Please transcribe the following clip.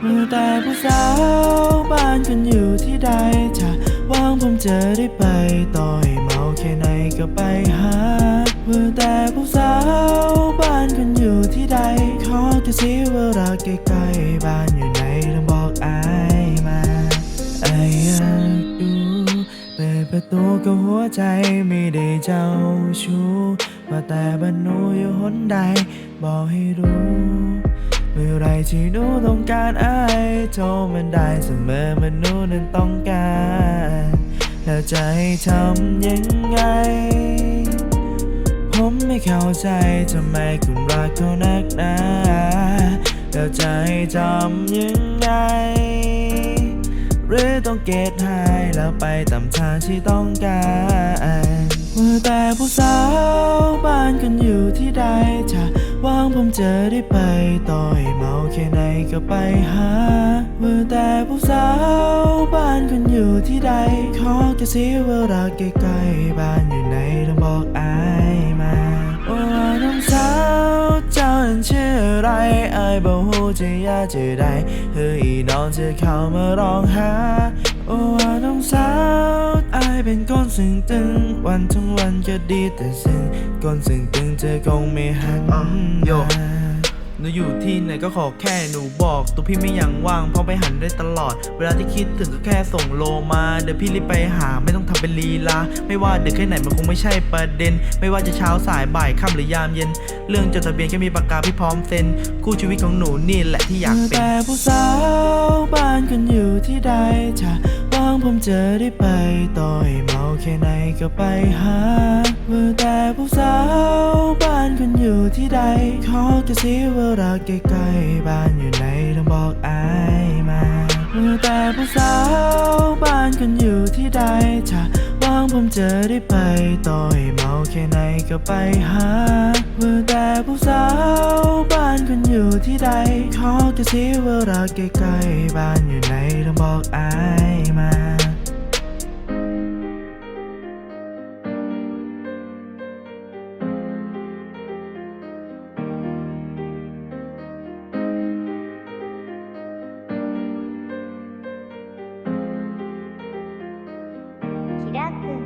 เมื่อแต่ผู้สาวบ้านคุณอยู่ที่ใดถ้าว่างผมจะได้ไปต่อให้เมาแค่ไหนก็ไปหาเมื่อแต่ผู้สาวบ้านคุณอยู่ที่ใด ขอกระซิบว่ารักใกล้ๆบ้านอยู่ไหนต้องบอกอายมาไออยากดูเปิดประตูกับหัวใจไม่ได้เจ้าชู้ว่าแต่บ้านหนูอยู่หนใด บอกให้รู้ ไรที่หนูต้องการอายโทรมันได้เสมอมื่อหนูนั้นต้องการ แล้วจะให้ทำยังไง ผมไม่เข้าใจทำไมคุณรักเขานักหนาแล้วจะให้ทำยังไง หรือต้องเกตให้แล้วไปตามทางที่ต้องการเมื่อแต่ผู้สาวบ้านคุณอยู่ที่ใดถ้าว่าง ผมจะได้ไปต่อยเมาแค่ไหนก็ไปหาเมื่อแต่ผู้สาวบ้านคุณอยู่ที่ใด ขอกระซิบว่ารักใกล้ๆบ้านอยู่ไหนต้องบอกอายมาโอ้น้องสาวเจ้าชื่ออะไรอายบอกหูจะยาจะได้เฮ้ยน้องจะเข้ามาร้องหาโอ้น้องสาวอายเป็นคนซึ่งตึงวันทั้งวันก็ดีแต่ซึ่ง คนซึ่งตึงเธอคงไม่หันอะโยมาหนูอยู่ที่ไหนก็ขอแค่หนูบอก ตัวพี่ไม่ยังว่างเพราะไปหันได้ตลอด เวลาที่คิดถึงก็แค่ส่งโลมา เดี๋ยวพี่รีบไปหาไม่ต้องทำเป็นลีลา ไม่ว่าเด็กแค่ไหนมันคงไม่ใช่ประเด็น ไม่ว่าจะเช้าสายบ่ายค่ำหรือยามเย็น เรื่องจดทะเบียนแค่มีปากกาพี่พร้อมเซ็น คู่ชีวิตของหนูนี่แหละที่อยากเป็นแต่ผู้สาวบ้านคุณอยู่ที่ใดถ้าว่าง ผมจะได้ไปต่อยเมาแค่ไหนก็ไปหาเมื่อแต่ผู้สาวบ้านคุณอยู่ที่ใด ขอกระซิบว่ารักใกล้ๆบ้านอยู่ไหนต้องบอกอายมาเมื่อแต่ผู้สาวบ้านคุณอยู่ที่ใด ผมจะได้ไปต่อยเมาแค่ไหนก็ไปหาเมื่อแต่ผู้สาวบ้านคุณอยู่ที่ใด ขอจะสิว่ารักใกล้ๆบ้านอยู่ไหนต้องบอกอายมา開く